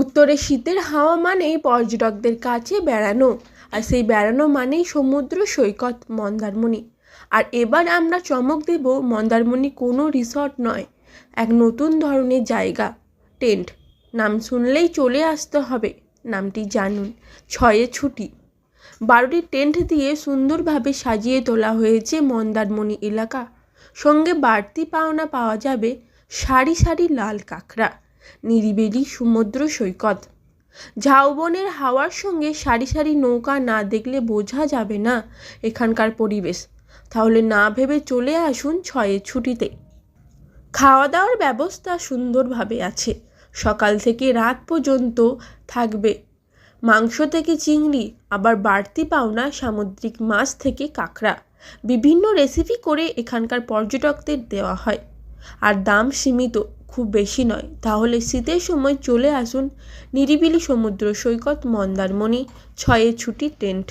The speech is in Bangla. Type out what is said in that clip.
উত্তরে শীতের হাওয়া মানেই পর্যটকদের কাছে বেড়ানো, আর সেই বেড়ানো মানেই সমুদ্র সৈকত মন্দারমণি। আর এবার আমরা চমক দেব মন্দারমণি কোনো রিসর্ট নয়, এক নতুন ধরনের জায়গা, টেন্ট। নাম শুনলেই চলে আসতে হবে, নামটি জানুন, ছয়ে ছুটি। বারোটি টেন্ট দিয়ে সুন্দরভাবে সাজিয়ে তোলা হয়েছে মন্দারমণি এলাকা। সঙ্গে বাড়তি পাওনা পাওয়া যাবে সারি সারি লাল কাঁকড়া। নিরিবিলি সমুদ্র সৈকত। ঝাউবনের হাওয়ার সঙ্গে সারি সারি নৌকা না দেখলে বোঝা যাবে না এখানকার পরিবেশ। তাহলে না ভেবে চলে আসুন ছয়ের ছুটিতে। খাওয়া দাওয়ার ব্যবস্থা সুন্দরভাবে আছে। সকাল থেকে রাত পর্যন্ত থাকবে। মাংস থেকে চিংড়ি, আবার বাড়তি পাওনা সামুদ্রিক মাছ থেকে কাঁকড়া। বিভিন্ন রেসিপি করে এখানকার পর্যটকদের দেওয়া হয়। আর দাম সীমিত, খুব বেশি নয়। তাহলে শীতের সময় চলে আসুন নিরিবিলি সমুদ্র সৈকত মন্দারমণি, ছয়ে ছুটি টেন্ট।